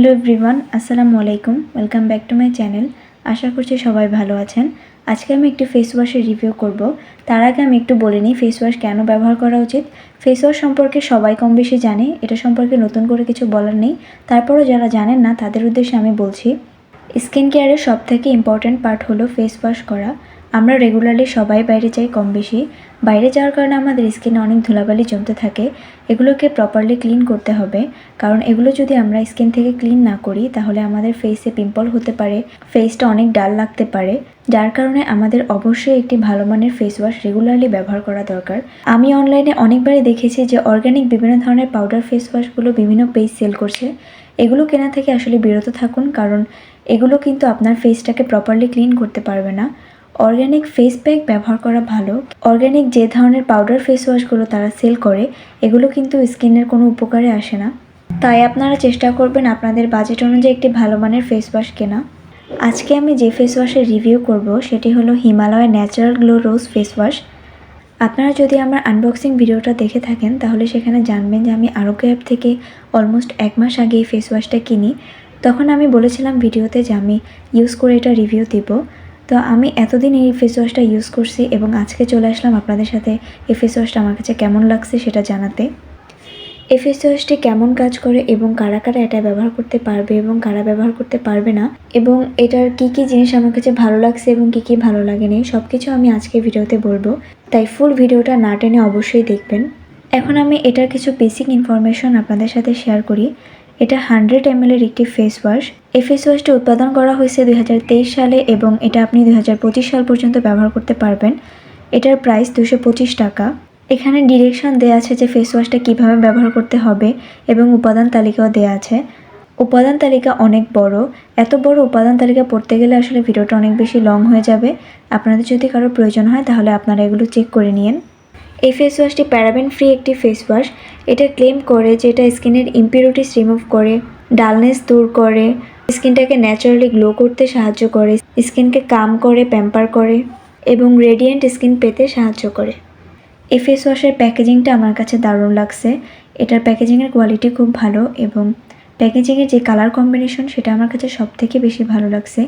Hello everyone, আসসালামু আলাইকুম। Welcome back to my channel. আশা করছি সবাই ভালো আছেন। আজকে আমি একটি ফেস ওয়াশের রিভিউ করব। তার আগে আমি একটু বলে নিই ফেস ওয়াশ কেন ব্যবহার করা উচিত? ফেস ওয়াশ সম্পর্কে সবাই কম বেশি জানে, এটা সম্পর্কে নতুন করে কিছু বলার নেই। তারপরও যারা জানেন না, তাদের উদ্দেশ্যে আমি বলছি স্কিন কেয়ারের সব থেকে ইম্পর্ট্যান্ট পার্ট হলো ফেস ওয়াশ করা। আমরা রেগুলারলি সবাই বাইরে যাই কম বেশি বাইরে যাওয়ার কারণে আমাদের স্কিনে অনেক ধুলাবালি জমতে থাকে। এগুলোকে প্রপারলি ক্লিন করতে হবে। কারণ এগুলো যদি আমরা স্কিন থেকে ক্লিন না করি, তাহলে আমাদের ফেসে পিম্পল হতে পারে। ফেসটা অনেক ডাল লাগতে পারে। যার কারণে আমাদের অবশ্যই একটি ভালো মানের ফেস ওয়াশ রেগুলারলি ব্যবহার করা দরকার। আমি অনলাইনে অনেকবারই দেখেছি যে অর্গ্যানিক বিভিন্ন ধরনের পাউডার ফেস ওয়াশগুলো বিভিন্ন পেজ সেল করছে। এগুলো কেনা থেকে আসলে বিরত থাকুন, কারণ এগুলো কিন্তু আপনার ফেসটাকে প্রপারলি ক্লিন করতে পারবে না। অর্গ্যানিক ফেস প্যাক ব্যবহার করা ভালো। অর্গ্যানিক যে ধরনের পাউডার ফেস ওয়াশগুলো তারা সেল করে, এগুলো কিন্তু স্কিনের কোনো উপকারে আসে না। তাই আপনারা চেষ্টা করবেন আপনাদের বাজেট অনুযায়ী একটি ভালো মানের ফেস ওয়াশ কেনা। আজকে আমি যে ফেস ওয়াশের রিভিউ করব, সেটি হলো Himalaya natural glow rose face wash. আপনারা যদি আমার আনবক্সিং ভিডিওটা দেখে থাকেন, তাহলে সেখানে জানবেন যে আমি আরোগ্য অ্যাপ থেকে অলমোস্ট এক মাস আগে এই ফেস ওয়াশটা কিনি। তখন আমি বলেছিলাম ভিডিওতে যে আমি ইউজ করে এটা রিভিউ দিব। তো আমি এতদিন এই ফেস ওয়াশটা ইউজ করছি এবং আজকে চলে আসলাম আপনাদের সাথে। এই ফেস ওয়াশটা আমার কাছে কেমন লাগছে সেটা জানাতে। এই ফেস ওয়াশটি কেমন কাজ করে এবং কারা কারা এটা ব্যবহার করতে পারবে এবং কারা ব্যবহার করতে পারবে না এবং এটার কি কি জিনিস আমার কাছে ভালো লাগছে এবং কি কি ভালো লাগেনি সব কিছু আমি আজকে ভিডিওতে বলব। তাই ফুল ভিডিওটা না টেনে অবশ্যই দেখবেন। এখন আমি এটার কিছু বেসিক ইনফরমেশন আপনাদের সাথে শেয়ার করি। এটা হান্ড্রেড এম এর একটি ফেস ওয়াশ এই ফেস ওয়াশটি উৎপাদন করা হয়েছে দু হাজার তেইশ সালে এবং এটা আপনি দু হাজার পঁচিশ সাল পর্যন্ত ব্যবহার করতে পারবেন। এটার প্রাইস দুশো টাকা। এখানে ডিরেকশন দেওয়া আছে যে ফেস ওয়াশটা কীভাবে ব্যবহার করতে হবে এবং উপাদান তালিকাও দেওয়া আছে। উপাদান তালিকা অনেক বড়। এত বড় উপাদান তালিকা পড়তে গেলে আসলে ভিডিওটা অনেক বেশি লং হয়ে যাবে। আপনাদের যদি কারও প্রয়োজন হয় তাহলে আপনারা এগুলো চেক করে নিন এই ফেস ওয়াশটি প্যারাবেন ফ্রি একটি ফেস ওয়াশ এটা ক্লেম করে যে এটা স্কিনের ইম্পিউরিটিস রিমুভ করে ডালনেস দূর করে স্কিনটাকে ন্যাচারালি গ্লো করতে সাহায্য করে স্কিনকে কাম করে প্যাম্পার করে এবং রেডিয়েন্ট স্কিন পেতে সাহায্য করে। এই ফেস ওয়াশের প্যাকেজিংটা আমার কাছে দারুণ লাগছে। এটার প্যাকেজিংয়ের কোয়ালিটি খুব ভালো এবং প্যাকেজিংয়ের যে কালার কম্বিনেশন সেটা আমার কাছে সব থেকে বেশি ভালো লাগছে।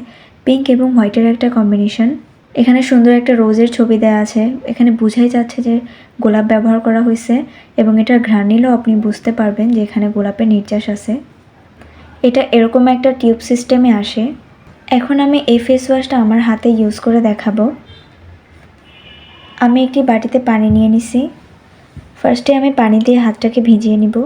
পিঙ্ক এবং হোয়াইটের একটা কম্বিনেশন এখানে সুন্দর একটা রোজের ছবি দেওয়া আছে। এখানে বোঝাই যাচ্ছে যে গোলাপ ব্যবহার করা হয়েছে এবং এটার ঘ্রাণ আপনি বুঝতে পারবেন যে এখানে গোলাপের নির্যাস আছে। এটা এরকম একটা টিউব সিস্টেমে আসে। এখন আমি এই ফেস ওয়াশটা আমার হাতে ইউজ করে দেখাবো। আমি একটি বাটিতে পানি নিয়ে নিছি। ফার্স্টে আমি পানি দিয়ে হাতটাকে ভিজিয়ে নিব।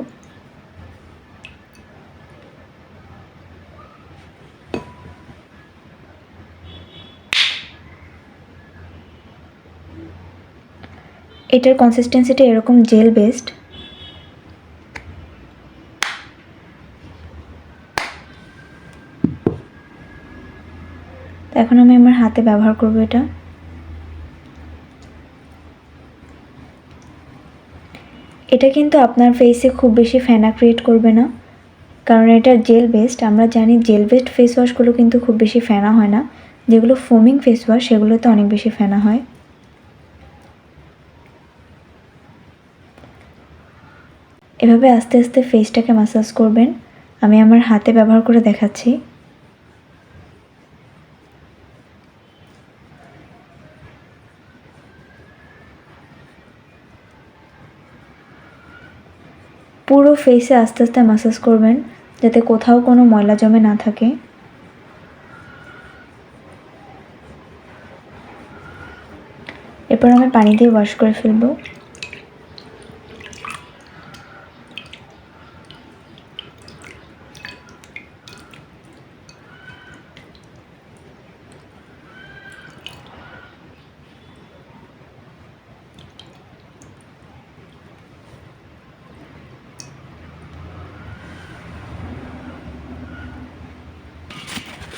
এটার কনসিস্টেন্সিটা এরকম জেল বেসড এখন আমি আমার হাতে ব্যবহার করব এটা। এটা কিন্তু আপনার ফেসে খুব বেশি ফেনা ক্রিয়েট করবে না, কারণ এটা জেল বেসড আমরা জানি জেল বেসড ফেস ওয়াশগুলো কিন্তু খুব বেশি ফেনা হয় না, যেগুলো ফোমিং ফেস ওয়াশ সেগুলোতে অনেক বেশি ফেনা হয়। এভাবে আস্তে আস্তে ফেসটাকে মাসাজ করবেন। আমি আমার হাতে ব্যবহার করে দেখাচ্ছি। পুরো ফেসে আস্তে আস্তে মাসাজ করবেন, যাতে কোথাও কোনো ময়লা জমে না থাকে। এরপর আমি পানি দিয়ে ওয়াশ করে ফেলব।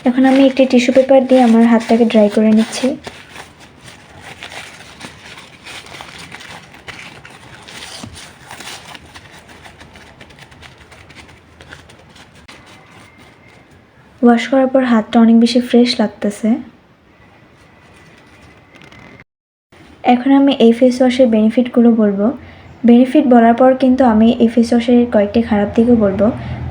এখন আমি একটি টিস্যু পেপার দিয়ে আমার হাতটাকে ড্রাই করে নিচ্ছি। ওয়াশ করার পর হাতটা অনেক বেশি ফ্রেশ লাগতেছে। এখন আমি এই ফেস ওয়াশের বেনিফিটগুলো বলব। বেনিফিট বলার পর কিন্তু আমি এই ফেস ওয়াশের কয়েকটি খারাপ দিকও বলব।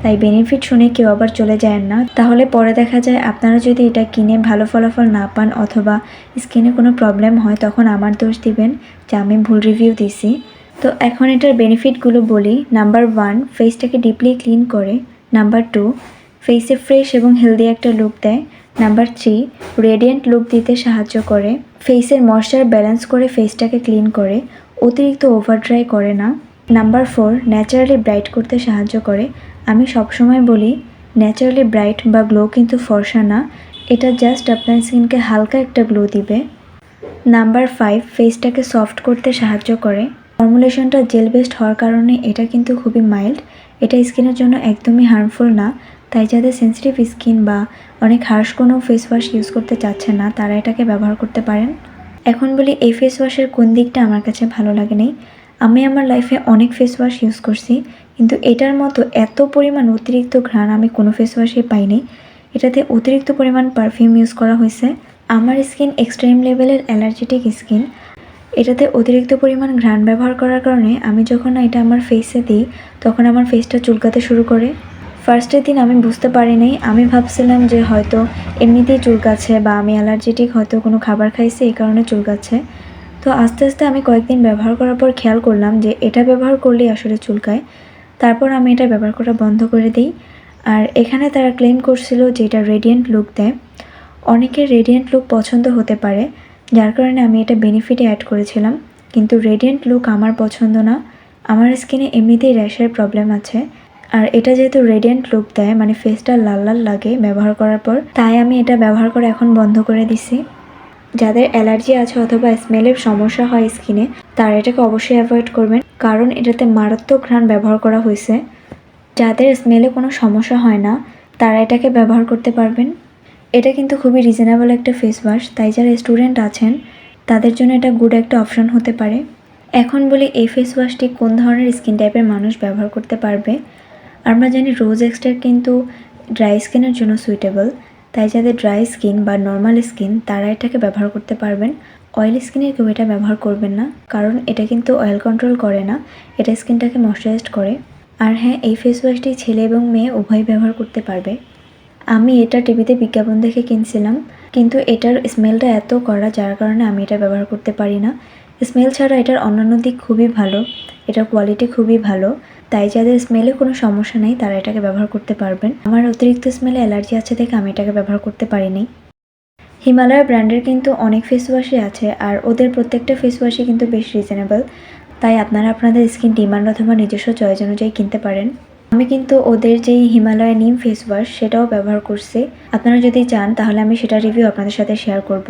তাই বেনিফিট শুনে কেউ আবার চলে যায় না। তাহলে পরে দেখা যায় আপনারা যদি এটা কিনে ভালো ফলাফল না পান অথবা স্কিনে কোনো প্রবলেম হয়, তখন আমার দোষ দিবেন, যে আমি ভুল রিভিউ দিছি তো এখন এটার বেনিফিটগুলো বলি। নাম্বার ওয়ান ফেসটাকে ডিপলি ক্লিন করে। নাম্বার টু ফেসে ফ্রেশ এবং হেলদি একটা লুক দেয়। নাম্বার থ্রি রেডিয়েন্ট লুক দিতে সাহায্য করে। ফেসের ময়শ্চার ব্যালেন্স করে ফেসটাকে ক্লিন করে। অতিরিক্ত ওভার ড্রাই করে না। নাম্বার ফোর ন্যাচারালি ব্রাইট করতে সাহায্য করে। আমি সবসময় বলি ন্যাচারালি ব্রাইট বা গ্লো কিন্তু ফর্সা না। এটা জাস্ট আপনার স্কিনকে হালকা একটা গ্লো দিবে। নাম্বার ফাইভ ফেসটাকে সফট করতে সাহায্য করে। ফর্মুলেশনটা জেল বেসড হওয়ার কারণে এটা কিন্তু খুবই মাইল্ড এটা স্কিনের জন্য একদমই হার্মফুল না। তাই যাদের সেন্সিটিভ স্কিন বা অনেক হার্শ কোনো ফেস ওয়াশ ইউজ করতে চাচ্ছে না, তারা এটাকে ব্যবহার করতে পারেন। এখন বলি এই ফেস ওয়াশের কোন দিকটা আমার কাছে ভালো লাগে নাই? আমি আমার লাইফে অনেক ফেস ওয়াশ ইউজ করছি, কিন্তু এটার মতো এত পরিমাণ অতিরিক্ত ঘ্রাণ আমি কোনো ফেস ওয়াশে পাইনি এটাতে অতিরিক্ত পরিমাণ পারফিউম ইউজ করা হয়েছে। আমার স্কিন এক্সট্রিম লেভেলের অ্যালার্জেটিক স্কিন এটাতে অতিরিক্ত পরিমাণ ঘ্রাণ ব্যবহার করার কারণে আমি যখন এটা আমার ফেসে দিই, তখন আমার ফেসটা চুলকাতে শুরু করে। ফার্স্টের দিন আমি বুঝতে পারিনি। আমি ভাবছিলাম যে হয়তো এমনিতেই চুল চুলকাচ্ছে বা আমি অ্যালার্জেটিক হয়তো কোনো খাবার খাইছি, এই কারণে চুলকাচ্ছে তো আস্তে আস্তে আমি কয়েকদিন ব্যবহার করার পর খেয়াল করলাম যে এটা ব্যবহার করলেই আসলে চুলকায় তারপর আমি এটা ব্যবহার করা বন্ধ করে দিই। আর এখানে তারা ক্লেম করছিল যে এটা রেডিয়েন্ট লুক দেয়। অনেকের রেডিয়েন্ট লুক পছন্দ হতে পারে, যার কারণে আমি এটা বেনিফিটে অ্যাড করেছিলাম। কিন্তু রেডিয়েন্ট লুক আমার পছন্দ না। আমার স্কিনে এমনিতেই র্যাশের প্রবলেম আছে। আর এটা যেহেতু রেডিয়েন্ট লুক দেয় মানে ফেসটা লাল লাল লাগে ব্যবহার করার পর, তাই আমি এটা ব্যবহার করা এখন বন্ধ করে দিছি। যাদের অ্যালার্জি আছে অথবা স্মেলের সমস্যা হয় স্কিনে তারা এটাকে অবশ্যই অ্যাভয়েড করবেন, কারণ এটাতে মারাত্মক ঘ্রাণ ব্যবহার করা হয়েছে। যাদের স্মেলে কোনো সমস্যা হয় না, তারা এটাকে ব্যবহার করতে পারবেন। এটা কিন্তু খুবই রিজনেবল একটা ফেস ওয়াশ তাই যারা স্টুডেন্ট আছেন, তাদের জন্য এটা গুড একটা অপশন হতে পারে। এখন বলি এই ফেস ওয়াশটি কোন ধরনের স্কিন টাইপের মানুষ ব্যবহার করতে পারবে? আমরা জানি রোজ এক্সটার কিন্তু ড্রাই স্কিনের জন্য সুইটেবল তাই যাদের ড্রাই স্কিন বা নর্মাল স্কিন তারা এটাকে ব্যবহার করতে পারবেন। অয়েল স্কিনের কেউ এটা ব্যবহার করবেন না, কারণ এটা কিন্তু অয়েল কন্ট্রোল করে না, এটা স্কিনটাকে ময়শ্চারাইজ করে। আর হ্যাঁ এই ফেস ওয়াশটি ছেলে এবং মেয়ে উভয় ব্যবহার করতে পারবে। আমি এটা টিভিতে বিজ্ঞাপন দেখে কিনছিলাম, কিন্তু এটার স্মেলটা এত কড়া, যার কারণে আমি এটা ব্যবহার করতে পারি না। স্মেল ছাড়া এটার অন্যান্য দিক খুবই ভালো, এটার কোয়ালিটি খুবই ভালো। তাই যাদের স্মেলে কোনো সমস্যা নেই, তারা এটাকে ব্যবহার করতে পারবেন। আমার অতিরিক্ত স্মেলে অ্যালার্জি আছে দেখে আমি এটাকে ব্যবহার করতে পারিনি। হিমালয় ব্র্যান্ডের কিন্তু অনেক ফেস ওয়াশই আছে আর ওদের প্রত্যেকটা ফেস ওয়াশই কিন্তু বেশ রিজনেবল তাই আপনারা আপনাদের স্কিন ডিমান্ড অথবা নিজস্ব চয়েস অনুযায়ী কিনতে পারেন। আমি কিন্তু ওদের যেই হিমালয় নিম ফেস ওয়াশ সেটাও ব্যবহার করছি। আপনারা যদি চান, তাহলে আমি সেটা রিভিউ আপনাদের সাথে শেয়ার করব।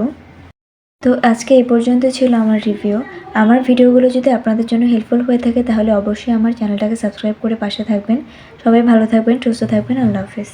তো আজকে এ পর্যন্ত ছিল আমার রিভিউ আমার ভিডিওগুলো যদি আপনাদের জন্য হেল্পফুল হয়ে থাকে, তাহলে অবশ্যই আমার চ্যানেলটাকে সাবস্ক্রাইব করে পাশে থাকবেন। সবাই ভালো থাকবেন, সুস্থ থাকবেন, আল্লাহ হাফেজ।